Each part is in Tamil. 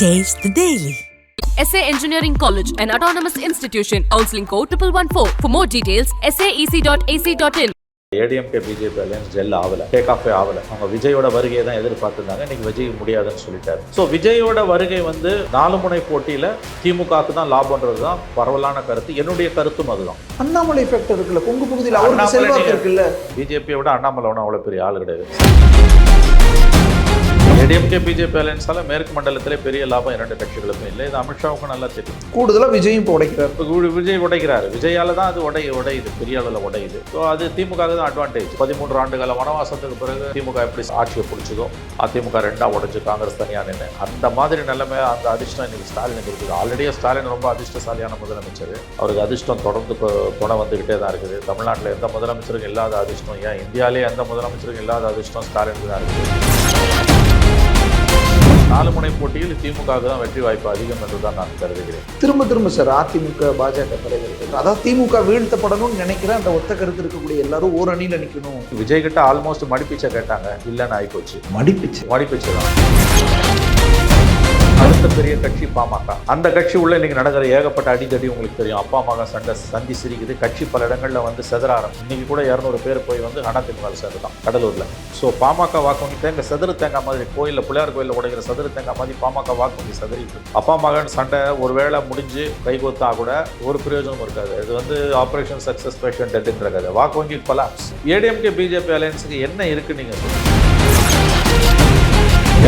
Taste the Daily. SA Engineering College, an autonomous institution. Counseling code 1114. For more details, saec.ac.in. ADMK BJP alliance gel ஆகல டேக் ஆஃபே ஆகல அவங்க விஜயோட வருகையை தான் எதிர்பார்த்திருந்தாங்க இன்னைக்கு விஜய் முடியாதுன்னு சொல்லிட்டாரு ஸோ விஜயோட வருகை வந்து நாலு முனை போட்டியில திமுகவுக்கு தான் லாபம்ன்றது தான் பரவலான கருத்து என்னுடைய கருத்தும் அதுதான் அண்ணாமலை ஃபேக்டர் இருக்குல்ல கொங்கு பகுதியில் அவருக்கு செல்வாக்கு இருக்குல்ல பிஜேபியை விட அண்ணாமலை ஒன்றும் அவ்வளோ பெரிய ஆள் கிடையாது ஏடிஎம்கே பிஜேபி அலையன்ஸால மேற்கு மண்டலத்திலே பெரிய லாபம் இரண்டு கட்சிகளுக்கும் இல்லை. இது அமித்ஷாவுக்கும் நல்லா தெரியும். கூடுதலா விஜயும் இப்போ உடைக்கிறார். இப்போ விஜய் உடைக்கிறாரு. விஜயால தான் அது உடை உடையுது. பெரிய அளவில் உடையுது. ஸோ அது திமுக தான் அட்வான்டேஜ் பதிமூன்று ஆண்டுகால வனவாசத்துக்கு பிறகு திமுக எப்படி ஆட்சியை பிடிச்சதோ அதிமுக ரெண்டா உடைச்சு காங்கிரஸ் தனியாக நின்று அந்த மாதிரி நிலைமை அந்த அதிர்ஷ்டம் இன்னைக்கு ஸ்டாலினுக்கு இருக்குது. ஆல்ரெடியே ஸ்டாலின் ரொம்ப அதிர்ஷ்டசாலியான முதலமைச்சர். அவருக்கு அதிர்ஷ்டம் தொடர்ந்து துணை வந்துகிட்டே தான் இருக்குது. தமிழ்நாட்டில் எந்த முதலமைச்சருக்கும் இல்லாத அதிர்ஷ்டம் ஏன் இந்தியாவிலே எந்த முதலமைச்சருக்கும் இல்லாத அதிர்ஷ்டம் ஸ்டாலினுக்கு தான் இருக்குது. நாலு முனை போட்டியில் திமுகவுக்கு தான் வெற்றி வாய்ப்பு அதிகம் என்று தான் நான் கருதுகிறேன். திரும்ப திரும்ப சார் அதிமுக பாஜக தலைவர்கள் அதாவது திமுக வீழ்த்தப்படணும்னு நினைக்கிற அந்த ஒத்த கருத்து இருக்கக்கூடிய எல்லாரும் ஓர் அணியில நிக்கணும். விஜய் கிட்ட ஆல்மோஸ்ட் மடிப்பிச்சை கேட்டாங்க. இல்லைன்னு ஆயிப்போச்சு. மடிப்பிச்சு. மடிப்பிச்சை தான். அடுத்த பெரிய கட்சி பாமக. அந்த கட்சி உள்ள இன்னைக்கு நடக்கிற ஏகப்பட்ட அடிதடி உங்களுக்கு தெரியும். அப்பா மகன் சண்டை சந்தி சிரிக்குது. கட்சி பல இடங்களில் வந்து செதற ஆரம்பிச்சு இன்னைக்கு கூட இரநூறு பேர் போய் வந்து அதிமுக சேர்ந்துட்டான் கடலூர்ல. ஸோ பாமக வாக்கு வங்கி தேங்க செதறு தேங்காய் மாதிரி கோயிலில் பிள்ளையார் கோயிலில் உடைக்கிற செதறு தேங்காய் மாதிரி பாமக வாக்கு வங்கி செதறிட்டு அப்பா மகன் சண்டை ஒருவேளை முடிஞ்சு கைகோத்தா கூட ஒரு பிரயோஜனம் இருக்காது. இது வந்து ஆபரேஷன் சக்சஸ் பேஷன் டெத்துன்ற கதை. வாக்கு வங்கி கொலாப்ஸ் ஏடிஎம்கே பிஜேபி அலையன்ஸுக்கு என்ன இருக்குன்னு நீங்கள்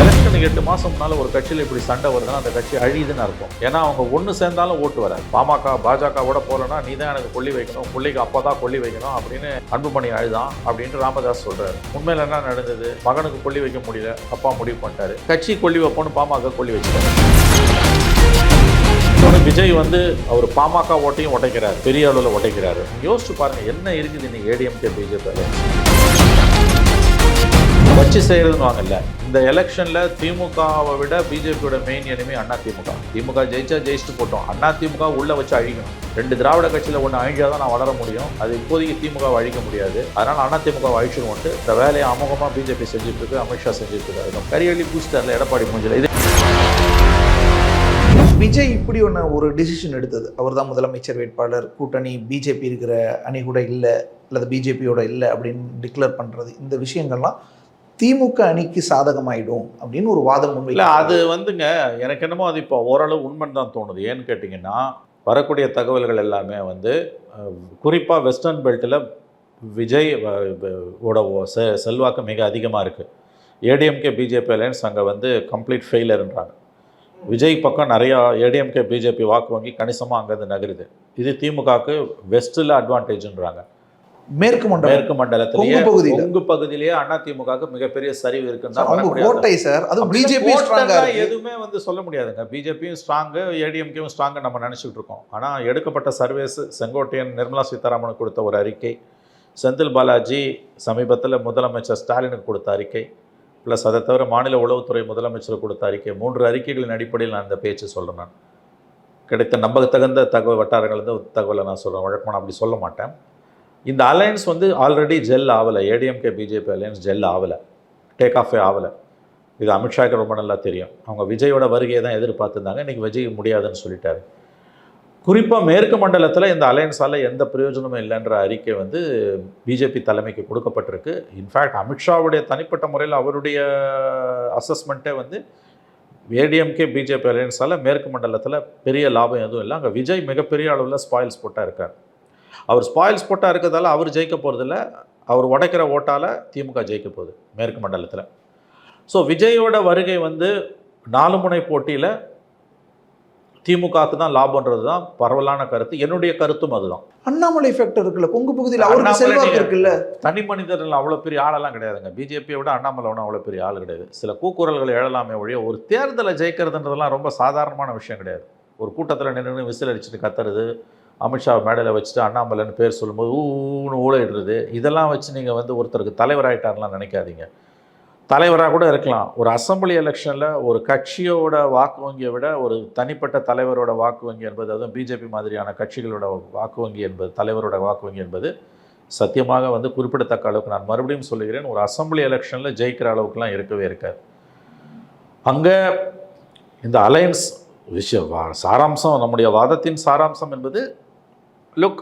எலெக்ஷன் எட்டு மாசம் ஒரு கட்சியில் இப்படி சண்டை வருதுன்னா அந்த கட்சி அழியுதுன்னு அர்த்தம். ஏன்னா அவங்க ஒன்று சேர்ந்தாலும் ஓட்டு வராது. பாமக பாஜகவோட போலன்னா நீ தான் எனக்கு கொல்லி வைக்கணும் கொல்லிக்கு அப்பா தான் கொல்லி வைக்கணும் அப்படின்னு அன்புமணி அழுதான் அப்படின்ட்டு ராமதாஸ் சொல்றாரு. உண்மையில என்ன நடந்தது? மகனுக்கு கொல்லி வைக்க முடியல அப்பா முடிவு பண்ணிட்டாரு. கட்சி கொல்லி வைப்போன்னு பாமக கொல்லி வச்சுட்டாரு. விஜய் வந்து அவர் பாமக ஓட்டையும் உடைக்கிறார் பெரிய அளவில் உடைக்கிறாரு. யோசிச்சு பாருங்க என்ன இருக்குது இன்னைக்கு ஏடிஎம்கே பிஜேபி வச்சு செய்யறதுன்னு இந்த எலெக்ஷன்ல திமுகவை விட பிஜேபியோட மெயின் எனிமே அண்ணா திமுக. திமுக ஜெயிச்சா ஜெயிச்சுட்டு போட்டோம். அண்ணா திமுக உள்ள வச்சு அழிக்கணும். ரெண்டு திராவிட கட்சியில ஒன்று அழிஞ்சாதான் நான் வளர முடியும். அது இப்போதைக்கு திமுகவை அழிக்க முடியாது. அதனால அண்ணா திமுக அழிச்சிருவோன்ட்டு இந்த வேலையை அமுகமா பிஜேபி செஞ்சுட்டு இருக்கு. அமித்ஷா செஞ்சுட்டு இருக்காரு. கரியலி பூஸ்டர்ல எடப்பாடி மூஞ்சில இது. விஜய் இப்படி ஒன்று ஒரு டிசிஷன் எடுத்தது. அவர் தான் முதலமைச்சர் வேட்பாளர் கூட்டணி பிஜேபி இருக்கிற அணி கூட இல்லை அல்லது பிஜேபியோட இல்லை அப்படின்னு டிக்ளேர் பண்றது. இந்த விஷயங்கள்லாம் திமுக அணிக்கு சாதகமாயிடும் அப்படின்னு ஒரு வாதம் இல்ல. அது வந்துங்க எனக்கு என்னமோ அது இப்போ ஓரளவு உண்மைன்னு தான் தோணுது. ஏன்னு கேட்டிங்கன்னா வரக்கூடிய தகவல்கள் எல்லாமே வந்து அஹ், குறிப்பா வெஸ்டர்ன் பெல்ட்டில் விஜய் ஓட செ- செல்வாக்கு மிக அதிகமாக இருக்குது ஏடிஎம்கே பிஜேபி அலையன்ஸ் அங்கே வந்து கம்ப்ளீட் ஃபெயிலர்ன்றாங்க விஜய் பக்கம் நிறையா ஏடிஎம்கே பிஜேபி வாக்கு வங்கி கணிசமாக அங்கேருந்து நகருது. இது திமுகவுக்கு வெஸ்ட்டில் அட்வான்டேஜ்ன்றாங்க. மேற்கு மண்டலம். மேற்கு மண்டலத்திலேயே கொங்கு பகுதியில. கொங்கு பகுதியிலேயே அண்ணா திமுகவுக்கு மிகப்பெரிய சரிவு இருக்குன்னு கோட்டை சார். அது பிஜேபி எதுவுமே வந்து சொல்ல முடியாதுங்க. பிஜேபியும் ஸ்ட்ராங்கு ஏடிஎம்கேவும் ஸ்ட்ராங்கு நம்ம நினச்சிட்டு இருக்கோம். ஆனால் எடுக்கப்பட்ட சர்வேஸ் செங்கோட்டையன் நிர்மலா சீதாராமனுக்கு கொடுத்த ஒரு அறிக்கை செந்தில் பாலாஜி சமீபத்தில் முதலமைச்சர் ஸ்டாலினுக்கு கொடுத்த அறிக்கை ப்ளஸ் அதை தவிர மாநில உளவுத்துறை முதலமைச்சர் கொடுத்த அறிக்கை மூன்று அறிக்கைகளின் அடிப்படையில் நான் இந்த பேச்சு சொல்கிறேன் நான். கிடைத்த நம்பத்தகுந்த தகவல் வட்டாரங்கள்ந்து தகவலை நான் சொல்கிறேன் வழக்கமாக நான் அப்படி சொல்ல மாட்டேன். இந்த அலையன்ஸ் வந்து ஆல்ரெடி ஜெல் ஆகலை ஏடிஎம்கே பிஜேபி அலையன்ஸ் ஜெல் ஆகலை டேக் ஆஃபே ஆகலை இது அமித்ஷாக்கு ரொம்ப நல்லா தெரியும். அவங்க விஜயோட வருகையை தான் எதிர்பார்த்துருந்தாங்க. இன்றைக்கி விஜய் முடியாதுன்னு சொல்லிட்டாரு. குறிப்பாக மேற்கு மண்டலத்தில் இந்த அலையன்ஸால் எந்த பிரயோஜனமும் இல்லைன்ற அறிக்கை வந்து பிஜேபி தலைமைக்கு கொடுக்கப்பட்டிருக்கு. இன்ஃபேக்ட் அமித்ஷாவுடைய தனிப்பட்ட முறையில் அவருடைய அசஸ்மெண்ட்டே வந்து ஏடிஎம்கே பிஜேபி அலையன்ஸால் மேற்கு மண்டலத்தில் பெரிய லாபம் எதுவும் இல்லை. அங்கே விஜய் மிகப்பெரிய அளவில் ஸ்பாயில்ஸ் போட்டால் இருக்கார். அவர் ஸ்பாயில்ஸ் போட்டாக இருக்கிறதால அவர் ஜெயிக்க போகிறதில்ல அவர் உடைக்கிற ஓட்டால் திமுக ஜெயிக்க போகுது மேற்கு மண்டலத்தில். ஸோ விஜயோட வருகை வந்து நாலு முனை போட்டியில் திமுகவுக்கு தான் லாபம்ன்றது தான் பரவலான கருத்து. என்னுடைய கருத்தும் அதுதான். அண்ணாமலை ஃபேக்டர் இருக்குல்ல கொங்கு பகுதியில் அவருக்கு செல்வாக்கு இருக்குல்ல? தனி மனிதர்கள் அவ்வளோ பெரிய ஆளெல்லாம் கிடையாதுங்க. பிஜேபியை விட அண்ணாமலை ஒன்றும் அவ்வளோ பெரிய ஆள் கிடையாது. சில கூக்குரல்கள் எழலாமே ஒழிய ஒரு தேர்தலை ஜெயிக்கிறதுன்றதெல்லாம் ரொம்ப சாதாரணமான விஷயம் கிடையாது. ஒரு கூட்டத்தில் நின்று விசில் அடிச்சுட்டு கத்துறது அமித்ஷா மேடையில் வச்சுட்டு அண்ணாமலைன்னு பேர் சொல்லும்போது ஊன்னு ஊழையிடுறது. இதெல்லாம் வச்சு நீங்கள் வந்து ஒருத்தருக்கு தலைவராயிட்டார்லாம் நினைக்காதீங்க. தலைவராக கூட இருக்கலாம். ஒரு அசம்பிளி எலெக்ஷனில் ஒரு கட்சியோட வாக்கு வங்கியை விட ஒரு தனிப்பட்ட தலைவரோட வாக்கு வங்கி என்பது அதுவும் பிஜேபி மாதிரியான கட்சிகளோட வாக்கு வங்கி என்பது தலைவரோட வாக்கு வங்கி என்பது சத்தியமாக வந்து குறிப்பிடத்தக்க அளவுக்கு நான் மறுபடியும் சொல்லுகிறேன். ஒரு அசம்பிளி எலெக்ஷனில் ஜெயிக்கிற அளவுக்குலாம் இருக்கவே இருக்காது. அங்கே இந்த அலையன்ஸ் விஷயம் வா- சாராம்சம் நம்முடைய வாதத்தின் சாராம்சம் என்பது லுக்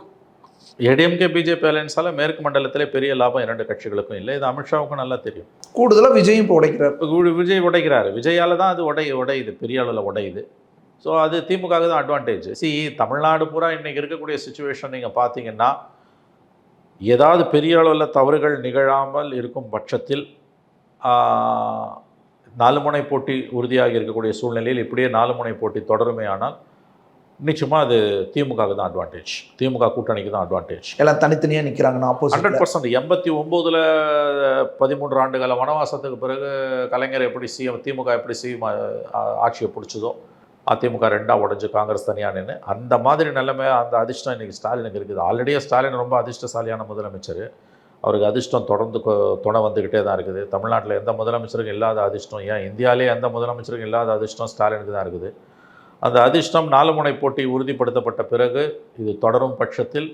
ஏடிஎம்கே பிஜேபி அலையன்ஸால் மேற்கு மண்டலத்திலே பெரிய லாபம் இரண்டு கட்சிகளுக்கும் இல்லை. இது அமித்ஷாவுக்கும் நல்லா தெரியும். கூடுதலாக விஜயும் இப்போ உடைக்கிறார். விஜய் உடைக்கிறாரு. விஜயால தான் அது உடை உடையுது. பெரிய அளவில் உடையுது. ஸோ அது திமுக தான் அட்வான்டேஜ் சி தமிழ்நாடு பூரா இன்னைக்கு இருக்கக்கூடிய சுச்சுவேஷன் நீங்கள் பார்த்தீங்கன்னா ஏதாவது பெரிய அளவில் தவறுகள் நிகழாமல் இருக்கும் பட்சத்தில் நாலு முனை போட்டி உறுதியாக இருக்கக்கூடிய சூழ்நிலையில் இப்படியே நாலு முனை போட்டி தொடருமே ஆனால் நிச்சயமாக அது திமுகவுக்கு தான் அட்வான்டேஜ் திமுக கூட்டணிக்கு தான் அட்வான்டேஜ் எல்லாம் தனித்தனியாக நிற்கிறாங்கண்ணா ஹண்ட்ரட் ஆப்போசிட் பர்சன்ட் எண்பத்தி ஒம்போதில் பதிமூன்று ஆண்டுகால வனவாசத்துக்கு பிறகு கலைஞர் எப்படி சிஎம் திமுக எப்படி சிஎம் ஆட்சியை பிடிச்சதோ அதிமுக ரெண்டாக உடஞ்சு காங்கிரஸ் தனியாக நின்று அந்த மாதிரி நிலைமை அந்த அதிர்ஷ்டம் இன்னைக்கு ஸ்டாலினுக்கு இருக்குது. ஆல்ரெடியே ஸ்டாலின் ரொம்ப அதிர்ஷ்டசாலியான முதலமைச்சர். அவருக்கு அதிர்ஷ்டம் தொடர்ந்து துணை வந்துக்கிட்டே தான் இருக்குது. தமிழ்நாட்டில் எந்த முதலமைச்சருக்கும் இல்லாத அதிர்ஷ்டம் ஏன் இந்தியாவிலே எந்த முதலமைச்சருக்கும் இல்லாத அதிர்ஷ்டம் ஸ்டாலினுக்கு தான் இருக்குது. அந்த அதிர்ஷ்டம் நாலு முனை போட்டி உறுதிப்படுத்தப்பட்ட பிறகு இது தொடரும் பட்சத்தில்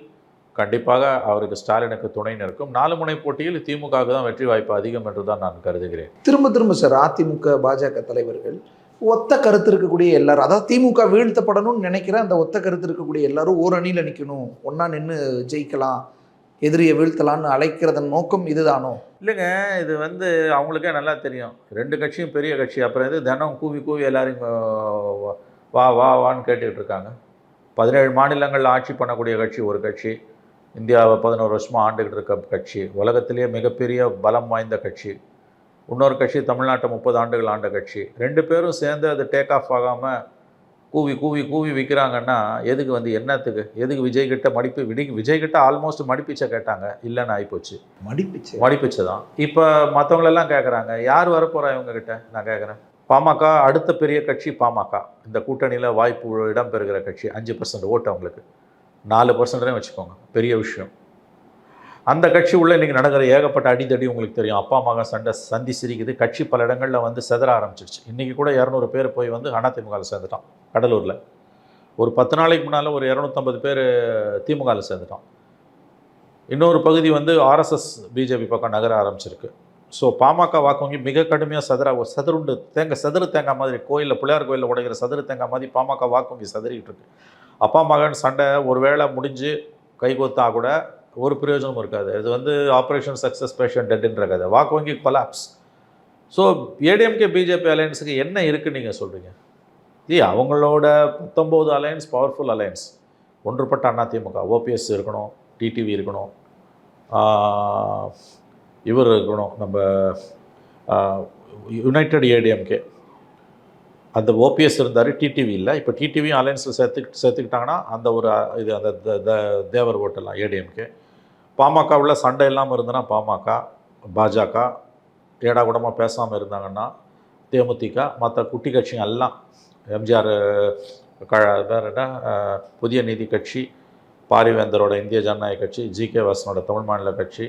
கண்டிப்பாக அவருக்கு ஸ்டாலினுக்கு துணை நிற்கும். நாலு முனை போட்டியில் திமுகவுக்கு தான் வெற்றி வாய்ப்பு அதிகம் என்று தான் நான் கருதுகிறேன். திரும்ப திரும்ப சார் அதிமுக பாஜக தலைவர்கள் ஒத்த கருத்து இருக்கக்கூடிய எல்லாரும் அதாவது திமுக வீழ்த்தப்படணும்னு நினைக்கிற அந்த ஒத்த கருத்து இருக்கக்கூடிய எல்லாரும் ஓர் அணியில் நிற்கணும் ஒன்றா நின்று ஜெயிக்கலாம் எதிரியை வீழ்த்தலாம்னு அழைக்கிறதன் நோக்கம் இதுதானோ? இல்லைங்க இது வந்து அவங்களுக்கே நல்லா தெரியும். ரெண்டு கட்சியும் பெரிய கட்சி அப்புறம் இது தினம் கூவி கூவி எல்லாரையும் வா வா வான்னு கேட்டுக்கிட்டு இருக்காங்க. பதினேழு மாநிலங்களில் ஆட்சி பண்ணக்கூடிய கட்சி ஒரு கட்சி. இந்தியாவை பதினோரு வருஷமாக ஆண்டுகிட்டு இருக்க கட்சி. உலகத்திலேயே மிகப்பெரிய பலம் வாய்ந்த கட்சி. இன்னொரு கட்சி தமிழ்நாட்டை முப்பது ஆண்டுகள் ஆண்ட கட்சி. ரெண்டு பேரும் சேர்ந்து அது டேக் ஆஃப் ஆகாமல் கூவி கூவி கூவி விற்கிறாங்கன்னா எதுக்கு வந்து என்னத்துக்கு? எதுக்கு விஜய் கிட்ட மடிப்பு விடி விஜய் கிட்ட ஆல்மோஸ்ட் மடிப்பிச்சை கேட்டாங்க. இல்லைன்னு ஆகிப்போச்சு மடிப்பிச்சு? மடிப்பிச்சு தான். இப்போ மற்றவங்களெல்லாம் கேட்குறாங்க யார் வரப்போகிறா இவங்க கிட்ட நான் கேட்குறேன் பாமக அடுத்த பெரிய கட்சி பாமக. இந்த கூட்டணியில் வாய்ப்பு இடம் பெறுகிற கட்சி அஞ்சு பர்சன்ட் ஓட்டு அவங்களுக்கு. நாலு பர்சன்ட்னே வச்சுக்கோங்க. பெரிய விஷயம். அந்த கட்சி உள்ளே இன்றைக்கி நடக்கிற ஏகப்பட்ட அடித்தடி உங்களுக்கு தெரியும். அப்பா மகன் சண்டை சந்தி சிரிக்குது. கட்சி பல இடங்களில் வந்து செதற ஆரம்பிச்சிருச்சு. இன்றைக்கி கூட இரநூறு பேர் போய் வந்து அதிமுகவில் சேர்ந்துட்டான். கடலூரில். ஒரு பத்து நாளைக்கு முன்னால் ஒரு இரநூத்தம்பது பேர் திமுகவில் சேர்ந்துட்டான். இன்னொரு பகுதி வந்து ஆர்எஸ்எஸ் பிஜேபி பக்கம் நகர ஆரம்பிச்சிருக்கு. ஸோ பாமக வாக்கு வங்கி மிக கடுமையாக சதுரா சதுருண்டு தேங்காய் சதுரு தேங்காய் மாதிரி கோயிலில் பிள்ளையார் கோயிலில் உடைக்கிற சதுரு தேங்காய் மாதிரி பாமக வாக்கு வங்கி சதுரிக்கிட்டு இருக்கு. அப்பா மகன் சண்டை ஒரு வேளை முடிஞ்சு கைகோத்தா கூட ஒரு பிரயோஜனமும் இருக்காது. இது வந்து ஆப்ரேஷன் சக்ஸஸ் பேஷன் டெட்டுன்ற கதை. வாக்கு வங்கி கொலாப்ஸ் ஸோ ஏடிஎம்கே பிஜேபி அலையன்ஸுக்கு என்ன இருக்குன்னு நீங்கள் சொல்கிறீங்க ஜி அவங்களோட பத்தொம்போது அலையன்ஸ் பவர்ஃபுல் அலையன்ஸ் ஒன்றுபட்ட அதிமுக ஓபிஎஸ் இருக்கணும் டிடிவி இருக்கணும். இவர் இருக்கணும். நம்ம யுனைடெட் ஏடிஎம்கே அந்த ஓபிஎஸ் இருந்தார் டிடிவி இல்லை. இப்போ டிடிவியும் அலையன்ஸில் சேர்த்து சேர்த்துக்கிட்டாங்கன்னா அந்த ஒரு இது அந்த த- த- தேவர் ஓட்டெல்லாம் ஏடிஎம்கே பாமகவில் சண்டை இல்லாமல் இருந்ததுன்னா பாமக பாஜக ஏடா கூடமாக பேசாமல் இருந்தாங்கன்னா தேமுதிக மற்ற குட்டி கட்சிங்க எல்லாம் எம்ஜிஆர் க என்ன புதிய நீதி கட்சி பாரிவேந்தரோட இந்திய ஜனநாயக கட்சி ஜி கே வாசனோட தமிழ் மாநில கட்சி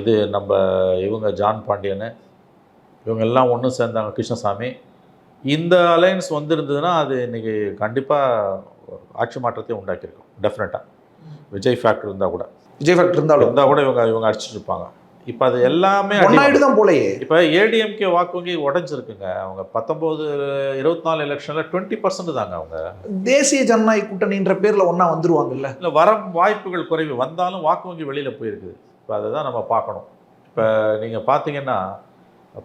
இது நம்ம இவங்க ஜான் பாண்டியன். இவங்க எல்லாம் ஒன்று சேர்ந்தாங்க கிருஷ்ணசாமி. இந்த அலையன்ஸ் வந்திருந்ததுன்னா அது இன்னைக்கு கண்டிப்பாக ஆட்சி மாற்றத்தையும் உண்டாக்கியிருக்கும் டெஃபினட்டாக விஜய் ஃபேக்டர் இருந்தால் கூட. விஜய் ஃபேக்டர் இருந்தாலும். இருந்தால் கூட இவங்க இவங்க அடிச்சிட்டு இருப்பாங்க. இப்போ அது எல்லாமே தான் போலயே. இப்போ ஏடிஎம்கே வாக்கு வங்கி உடஞ்சிருக்குங்க. அவங்க பத்தொம்போது இருபத்தி நாலு எலெக்ஷனில் டுவெண்ட்டி பர்சன்ட் தாங்க அவங்க. தேசிய ஜனநாயக கூட்டணின்ற பேர்ல ஒண்ணா வந்துருவாங்கல்ல. இல்லை வர வாய்ப்புகள் குறைவு. வந்தாலும் வாக்கு வங்கி வெளியில் போயிருக்குது. இப்போ அதை தான் நம்ம பார்க்கணும். இப்போ நீங்கள் பார்த்தீங்கன்னா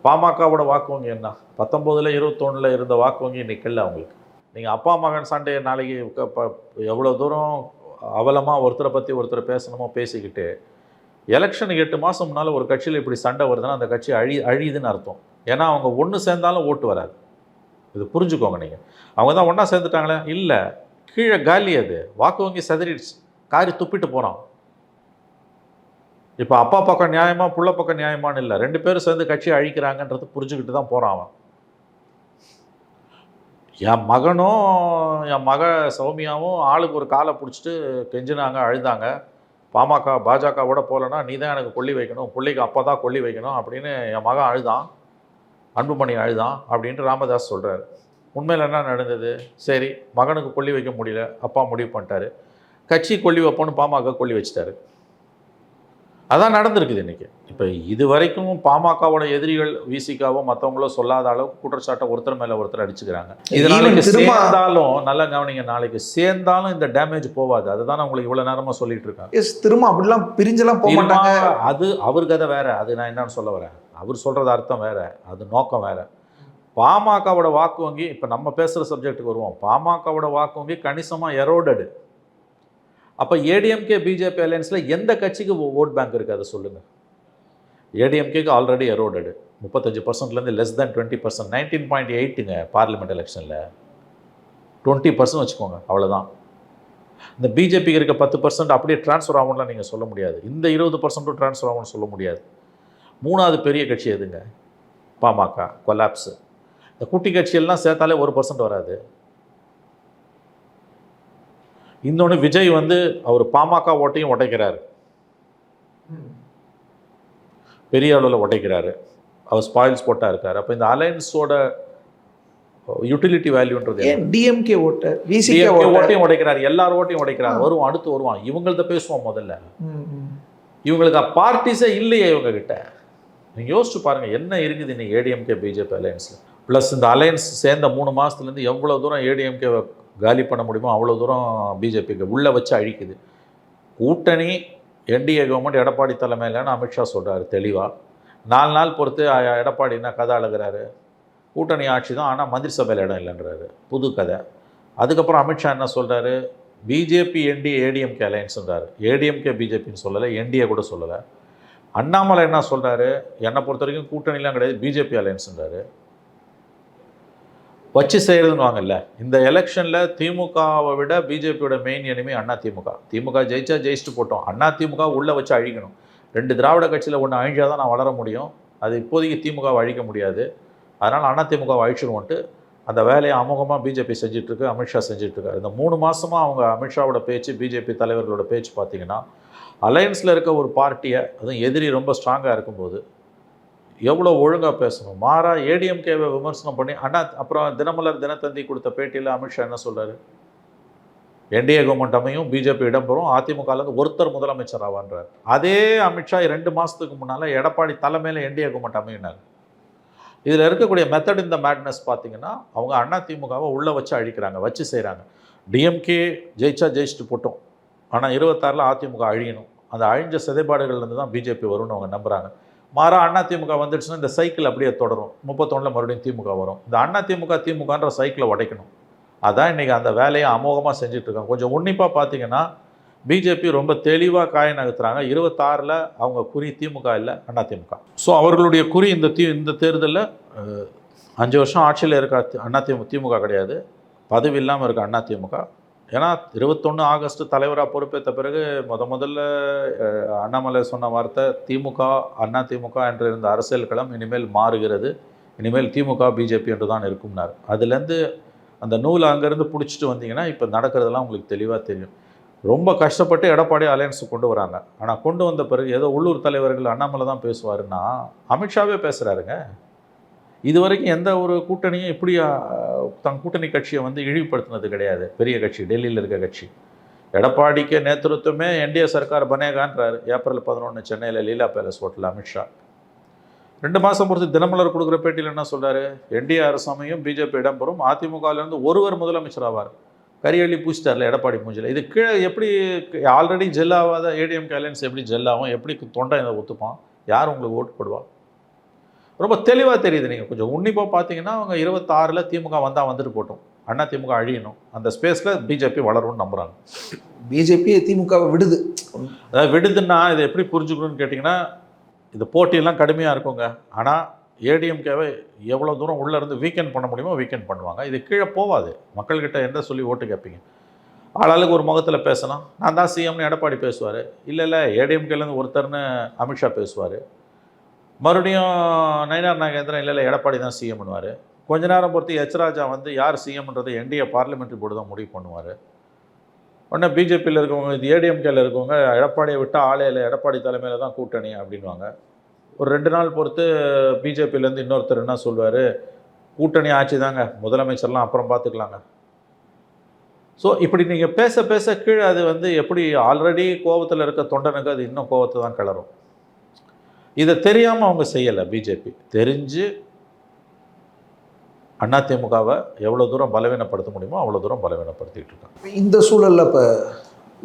பாமகவோட வாக்கு வங்கி என்ன? பத்தொம்போதில் இருபத்தொன்னில் இருந்த வாக்கு வங்கி இன்னைக்கு இல்லை அவங்களுக்கு. நீங்கள் அப்பா மகன் சண்டையை நாளைக்கு ப- எவ்வளோ தூரம் அவலமாக ஒருத்தரை பற்றி ஒருத்தர் பேசணுமோ பேசிக்கிட்டு எலெக்ஷனுக்கு எட்டு மாதம் முன்னால் ஒரு கட்சியில் இப்படி சண்டை வருதுன்னா அந்த கட்சி அழி அழியுதுன்னு அர்த்தம். ஏன்னா அவங்க ஒன்று சேர்ந்தாலும் ஓட்டு வராது. இது புரிஞ்சுக்கோங்க நீங்கள் அவங்க தான் ஒன்றா சேர்ந்துட்டாங்களே? இல்லை. கீழே காலி அது. வாக்கு வங்கி செதறிடுச்சு. காரி துப்பிட்டு போகிறான் இப்போ அப்பா பக்கம் நியாயமா புள்ள பக்கம் நியாயமான்னு இல்லை. ரெண்டு பேரும் சேர்ந்து கட்சி அழிக்கிறாங்கன்றது புரிஞ்சுக்கிட்டு தான் போகிறான் அவன். என் மகனும் என் மக சௌமியாவும் ஆளுக்கு ஒரு காலை பிடிச்சிட்டு கெஞ்சினாங்க அழுதாங்க. பாமக பாஜகவோட போகலன்னா நீ தான் எனக்கு கொல்லி வைக்கணும் பிள்ளைக்கு அப்பா தான் கொல்லி வைக்கணும் அப்படின்னு என் மகன் அழுதான். அன்புமணி அழுதான் அப்படின்ட்டு ராமதாஸ் சொல்கிறாரு உண்மையில் என்ன நடந்தது? சரி மகனுக்கு கொல்லி வைக்க முடியல அப்பா முடிவு பண்ணிட்டாரு. கட்சி கொல்லி வைப்போன்னு பாமக கொல்லி வச்சிட்டாரு. அதான் நடந்திருக்குது இன்னைக்கு. இப்போ இது வரைக்கும் பாமகவோட எதிரிகள் விசிகாவோ மற்றவங்களோ சொல்லாத அளவுக்கு குற்றச்சாட்டை ஒருத்தர் மேலே ஒருத்தர் அடிச்சுக்கிறாங்க. இது Even நாளைக்கு திரும்ப- சேர்ந்தாலும் நல்லா கவனிங்க நாளைக்கு சேர்ந்தாலும் இந்த டேமேஜ் போகாது. அதுதான் உங்களுக்கு இவ்வளோ நேரமாக சொல்லிட்டு இருக்காங்க எஸ் திரும்ப அப்படிலாம் பிரிஞ்செல்லாம் போக மாட்டாங்க. அது அவர் கதை வேற அது நான் என்னன்னு சொல்ல வரேன். அவர் சொல்றது அர்த்தம் வேற அது நோக்கம் வேற. பாமகவோட வாக்கு வங்கி இப்போ நம்ம பேசுகிற சப்ஜெக்ட்டுக்கு வருவோம். பாமகவோட வாக்கு வங்கி கணிசமாக எரோடடு அப்போ ஏடிஎம்கே பிஜேபி அலையன்ஸில் எந்த கட்சிக்கு ஓட் பேங்க் இருக்குது அதை சொல்லுங்கள் ஏடிஎம்கேக்கு ஆல்ரெடி எரோடடு முப்பத்தஞ்சு பர்சன்ட்லேருந்து less than twenty percent nineteen point எயிட்டுங்க parliament எலெக்ஷனில் டுவெண்ட்டி பர்சன்ட் வச்சுக்கோங்க அவ்வளோதான் இந்த பிஜேபிக்கு இருக்க பத்து பர்சன்ட் அப்படியே ட்ரான்ஸ்ஃபர் ஆகும்லாம் நீங்கள் சொல்ல முடியாது. இந்த இருபது பர்சன்ட்டும் ட்ரான்ஸ்ஃபர் ஆகும்னு சொல்ல முடியாது. மூணாவது பெரிய கட்சி எதுங்க? பாமக கொலாப்ஸு இந்த குட்டி கட்சியெல்லாம் சேர்த்தாலே ஒரு பர்சன்ட் வராது. இன்னொன்று விஜய் வந்து அவர் பாமக ஓட்டையும் உடைக்கிறாரு பெரிய அளவில் உடைக்கிறாரு அவர் ஸ்பாயில்ஸ் போட்டாக இருக்கார். அப்போ இந்த அலையன்ஸோட யூட்டிலிட்டி வேல்யூன்றது டிஎம்கே ஓட்டர் விசிகே ஓட்டையும் உடைக்கிறார் எல்லார் ஓட்டையும் உடைக்கிறார் வருவான் அடுத்து வருவான். இவங்கள்ட்ட பேசுவோம் முதல்ல. இவங்களுக்கு பார்ட்டிஸே இல்லையே இவங்க கிட்ட நீங்கள் யோசிச்சு பாருங்க என்ன இருக்குது இன்னைக்கு ஏடிஎம்கே பிஜேபி அலையன்ஸில் ப்ளஸ் இந்த அலையன்ஸ் சேர்ந்த மூணு மாதத்துலேருந்து எவ்வளோ தூரம் ஏடிஎம்கே காலி பண்ண முடியுமோ அவ்வளோ தூரம் பிஜேபிக்கு உள்ளே வச்சு அழிக்குது. கூட்டணி என்டிஏ கவர்மெண்ட் எடப்பாடி தலைமையிலன்னு அமித்ஷா சொல்கிறாரு தெளிவாக நாலு நாள் பொறுத்து எடப்பாடி என்ன கதை அழுகிறாரு? கூட்டணி ஆட்சி தான் ஆனால் மந்திரி சபையில் இடம் இல்லைன்றாரு. புது கதை. அதுக்கப்புறம் அமித்ஷா என்ன சொல்கிறாரு பிஜேபி என்டிஏ ஏடிஎம்கே அலையன்ஸ்ன்றாரு ஏடிஎம்கே பிஜேபின்னு சொல்லலை என்டிஏ கூட சொல்லலை. அண்ணாமலை என்ன சொல்கிறாரு என்னை பொறுத்த வரைக்கும் கூட்டணிலாம் கிடையாது பிஜேபி அலையன்ஸ்ன்றாரு வச்சு செய்கிறதுன்னு இந்த எலெக்ஷனில் திமுகவை விட பிஜேபியோட மெயின் எனிமே அண்ணா திமுக. திமுக ஜெயிச்சா ஜெயிச்சுட்டு போட்டோம். அண்ணா திமுக உள்ளே வச்சு அழிக்கணும். ரெண்டு திராவிட கட்சியில் ஒன்று அழிஞ்சால் தான் நான் வளர முடியும். அது இப்போதைக்கு திமுகவை அழிக்க முடியாது. அதனால் அண்ணா திமுகவை அழிச்சிடுவோன்ட்டு அந்த வேலையை அமோகமாக பிஜேபி செஞ்சிட்ருக்கு அமித்ஷா செஞ்சிட்ருக்காரு. இந்த மூணு மாதமாக அவங்க அமித்ஷாவோட பேச்சு பிஜேபி தலைவர்களோட பேச்சு பார்த்தீங்கன்னா அலையன்ஸில் இருக்க ஒரு பார்ட்டியை அதுவும் எதிரி ரொம்ப ஸ்ட்ராங்காக இருக்கும்போது எவ்வளோ ஒழுங்காக பேசணும்? மாறா ஏடிஎம்கேவை விமர்சனம் பண்ணி அண்ணா அப்புறம் தினமலர் தினத்தந்தி கொடுத்த பேட்டியில் அமித்ஷா என்ன சொல்கிறார் என்டிஏ கவர்மெண்ட் அமையும் பிஜேபி இடம்பெறும் அதிமுகலேருந்து ஒருத்தர் முதலமைச்சர் ஆவான்றார். அதே அமித்ஷா ரெண்டு மாதத்துக்கு முன்னால் எடப்பாடி தலைமையில் என்டிஏ கவர்மெண்ட் அமையினார். இதில் இருக்கக்கூடிய மெத்தட் இந்த மேட்னஸ் பார்த்தீங்கன்னா அவங்க அண்ணா திமுகவை உள்ளே வச்சு அழிக்கிறாங்க வச்சு செய்கிறாங்க டிஎம்கே ஜெயிச்சா ஜெயிச்சுட்டு போட்டோம். ஆனால் இருபத்தாறில் அதிமுக அழியணும். அந்த அழிஞ்ச சிதைபாடுகள்லேருந்து தான் பிஜேபி வரும்னு அவங்க நம்புகிறாங்க மாறா அண்ணா திமுக வந்துடுச்சுன்னா இந்த சைக்கிள் அப்படியே தொடரும். முப்பத்தொன்னில் மறுபடியும் திமுக வரும். இந்த அண்ணா திமுக திமுகன்ற சைக்கிளை உடைக்கணும். அதான் இன்றைக்கி அந்த வேலையை அமோகமாக செஞ்சிட்ருக்காங்க கொஞ்சம் உன்னிப்பாக பார்த்தீங்கன்னா பிஜேபி ரொம்ப தெளிவாக காய நகர்த்துறாங்க. இருபத்தாறில் அவங்க குறி திமுக இல்லை அண்ணா திமுக. ஸோ அவர்களுடைய குறி இந்த தி இந்த தேர்தலில் அஞ்சு வருஷம் ஆட்சியில் இருக்க அண்ணா திமுக திமுக கிடையாது. பதவி இல்லாமல் இருக்க அண்ணா திமுக. ஏன்னா இருபத்தொன்று ஆகஸ்ட் தலைவராக பொறுப்பேற்ற பிறகு முத முதல்ல அண்ணாமலை சொன்ன வார்த்தை திமுக அண்ணா திமுக என்று இருந்த அரசியல் களம் இனிமேல் மாறுகிறது. இனிமேல் திமுக பிஜேபி என்று தான் இருக்கும்னார். அதுலேருந்து அந்த நூலை அங்கேருந்து பிடிச்சிட்டு வந்தீங்கன்னா இப்போ நடக்கிறதெல்லாம் உங்களுக்கு தெளிவாக தெரியும். ரொம்ப கஷ்டப்பட்டு எடப்பாடி அலையன்ஸ் கொண்டு வராங்க. ஆனால் கொண்டு வந்த பிறகு ஏதோ உள்ளூர் தலைவர்கள் அண்ணாமலை தான் பேசுவாருன்னா அமித்ஷாவே பேசுகிறாருங்க இது வரைக்கும் எந்த ஒரு கூட்டணியும் இப்படி தன் கூட்டணி கட்சியை வந்து இழிவுபடுத்தினது கிடையாது. பெரிய கட்சி டெல்லியில் இருக்க கட்சி. எடப்பாடிக்கு நேதೃತ್வமே என்டிஏ சர்க்கார் பனேகான்றார். ஏப்ரல் பதினொன்று சென்னையில் லீலா பேலஸ் ஹோட்டல் அமித்ஷா ரெண்டு மாதம் பொறுத்து தினமலர் கொடுக்குற பேட்டியில் என்ன சொல்கிறார் என்டிஏ அரசாமையும் பிஜேபி இடம்பெறும். அதிமுகவிலேருந்து ஒருவர் முதலமைச்சர் ஆவார். கரியள்ளி பூச்சிட்டார்ல எடப்பாடி மூஞ்சில இது கீழே எப்படி ஆல்ரெடி ஜெல்லாவாத ஏடிஎம் அலையன்ஸ் எப்படி ஜெல்லாகும் எப்படி தொண்டை இதை ஒத்துப்பான்? யார் உங்களுக்கு ஓட்டு போடுவா? ரொம்ப தெளிவாக தெரியுது நீங்கள் கொஞ்சம் உன்னிப்பாக பார்த்தீங்கன்னா அவங்க இருபத்தாறில் திமுக வந்தால் வந்துட்டு போட்டோம். அண்ணா திமுக அழியணும். அந்த ஸ்பேஸில் பிஜேபி வளரும்னு நம்புகிறாங்க பிஜேபி திமுகவை விடுது. அதாவது விடுதுன்னா இதை எப்படி புரிஞ்சுக்கணும்னு கேட்டிங்கன்னா இது போட்டியெல்லாம் கடுமையாக இருக்குங்க. ஆனால் ஏடிஎம்கேவை எவ்வளோ தூரம் உள்ளே இருந்து வீக்கெண்ட் பண்ண முடியுமோ வீக்கெண்ட் பண்ணுவாங்க. இது கீழே போகாது மக்கள்கிட்ட எந்த சொல்லி ஓட்டு கேட்பீங்க? ஆளாளுக்கு ஒரு முகத்தில் பேசலாம். நான் தான் சிஎம்னு எடப்பாடி பேசுவார். இல்லை இல்லை ஏடிஎம்கேலேருந்து ஒருத்தர்னு அமித்ஷா பேசுவார். மறுபடியும் நயினார் நாகேந்திரன் இல்லை இல்லை எடப்பாடி தான் சிஎம் பண்ணுவார் கொஞ்ச நேரம் பொறுத்து எச் ராஜா வந்து யார் சிஎம்ன்றது என்டிஏ பார்லிமெண்ட்ரி போர்டு தான் முடிவு பண்ணுவார். உடனே பிஜேபியில் இருக்கவங்க இது ஏடிஎம்கேல இருக்கவங்க எடப்பாடியை விட்டால் ஆளே இல்லை எடப்பாடி தலைமையில் தான் கூட்டணி அப்படின்வாங்க ஒரு ரெண்டு நாள் பொறுத்து பிஜேபியிலேருந்து இன்னொருத்தர் என்ன சொல்வார்? கூட்டணி ஆட்சி தாங்க முதலமைச்சர்லாம் அப்புறம் பார்த்துக்கலாங்க ஸோ இப்படி நீங்கள் பேச பேச கீழே அது வந்து எப்படி ஆல்ரெடி கோவத்தில் இருக்க தொண்டனுக்கு அது இன்னும் கோவத்தை தான் கிளறும். இதை தெரியாமல் அவங்க செய்யலை பிஜேபி தெரிஞ்சு அதிமுகவை எவ்வளோ தூரம் பலவீனப்படுத்த முடியுமோ அவ்வளோ தூரம் பலவீனப்படுத்திட்டு இருக்காங்க. இந்த சூழல்ல இப்போ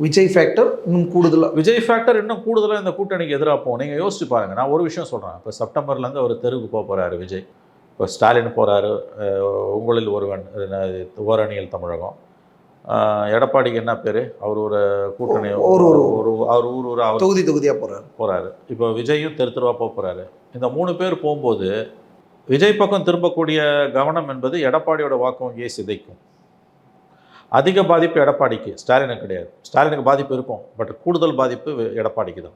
விஜய் ஃபேக்டர் இன்னும் கூடுதலாக விஜய் ஃபேக்டர் இன்னும் கூடுதலாக இந்த கூட்டணிக்கு எதிராக போகும். நீங்கள் யோசிச்சு பாருங்கள் நான் ஒரு விஷயம் சொல்கிறேன் இப்போ செப்டம்பர்லேருந்து ஒரு தெருவுக்கு போக போகிறாரு விஜய். இப்போ ஸ்டாலின் போகிறாரு உங்களில் ஒருவன் ஓரணியில் தமிழகம். எடப்பாடிக்கு என்ன பேர்? அவர் ஒரு கூட்டணி ஒரு ஒரு- ஒரு அவர் ஊர் ஊர் அவர் தொகுதி தொகுதியாக போகிறாரு போகிறாரு இப்போ விஜயும் தெரு தெருவா போக போகிறாரு இந்த மூணு பேர் போகும்போது விஜய் பக்கம் திரும்பக்கூடிய கவனம் என்பது எடப்பாடியோட வாக்கு வங்கியை சிதைக்கும். அதிக பாதிப்பு எடப்பாடிக்கு ஸ்டாலினுக்கு கிடையாது. ஸ்டாலினுக்கு பாதிப்பு இருக்கும் பட் கூடுதல் பாதிப்பு எடப்பாடிக்கு தான்.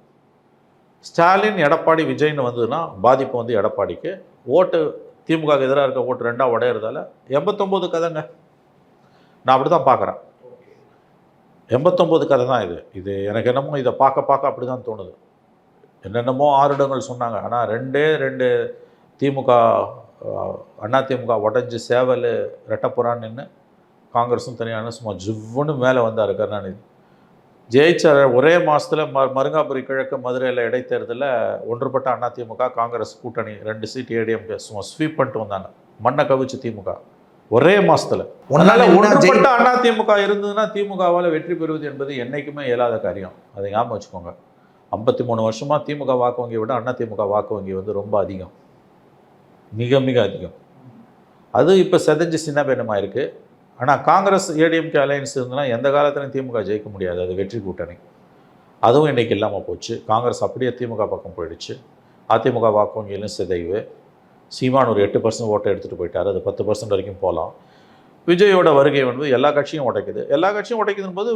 ஸ்டாலின் எடப்பாடி விஜய்னு வந்ததுன்னா பாதிப்பு வந்து எடப்பாடிக்கு. ஓட்டு திமுக எதிராக இருக்க ஓட்டு ரெண்டாக உடையிறதால எண்பத்தொம்போது கதைங்க. நான் அப்படி தான் பார்க்குறேன். எண்பத்தொம்போது கதை தான் இது. இது எனக்கு என்னமோ இதை பார்க்க பார்க்க அப்படி தான் தோணுது. என்னென்னமோ ஆறுடங்கள் சொன்னாங்க. ஆனால் ரெண்டே ரெண்டு திமுக அண்ணா திமுக உடஞ்சி சேவல் ரெட்டப்புறான்னு நின்று காங்கிரஸும் தனியான சும்மா ஜிவ்வுன்னு மேலே வந்தார் கருணாநிதி ஜெயிச்ச ஒரே மாதத்தில் ம மருங்காபுரி கிழக்கு மதுரையில் இடைத்தேர்தலில் ஒன்றுபட்ட அண்ணா திமுக காங்கிரஸ் கூட்டணி ரெண்டு சீட் ஏடிஎம்கே சும்மா ஸ்வீப் பண்ணிட்டு வந்தாங்க. மண்ணை கவிச்சு திமுக. ஒரே மாசத்துல. ஒன்னால ஒன்றுபட்ட அண்ணா திமுக இருந்ததுன்னா திமுகவால் வெற்றி பெறுவது என்பது என்னைக்குமே இயலாத காரியம். அதை ஞாபகம் வச்சுக்கோங்க. ஐம்பத்தி மூணு வருஷமா திமுக வாக்கு வங்கியை விட அண்ணா திமுக வாக்கு வங்கி வந்து ரொம்ப அதிகம். மிக மிக அதிகம். அது இப்போ செதஞ்சு சின்ன பின்னமாக இருக்கு. ஆனால் காங்கிரஸ் ஏடிஎம்கே அலையன்ஸ் இருந்ததுன்னா எந்த காலத்துலையும் திமுக ஜெயிக்க முடியாது. அது வெற்றி கூட்டணி. அதுவும் இன்னைக்கு இல்லாமல் போச்சு. காங்கிரஸ் அப்படியே திமுக பக்கம் போயிடுச்சு. அதிமுக வாக்கு வங்கியிலும் சிதைவு. சீமான் ஒரு எட்டு பர்சன்ட் ஓட்டை எடுத்துகிட்டு போயிட்டார் அது பத்து பர்சன்ட் வரைக்கும் போகலாம் விஜயோட வருகை வந்து எல்லா கட்சியும் உடைக்குது எல்லா கட்சியும் உடைக்குதுன்னு போது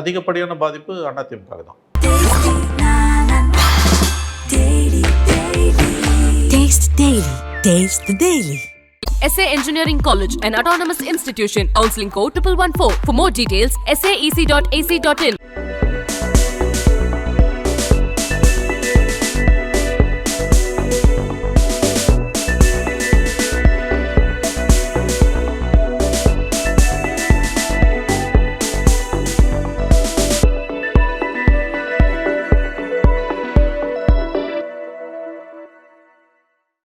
அதிகப்படியான பாதிப்பு அதிமுக தான். SA Engineering College, an autonomous institution. Counseling code 1114. For more details, saec.ac.in.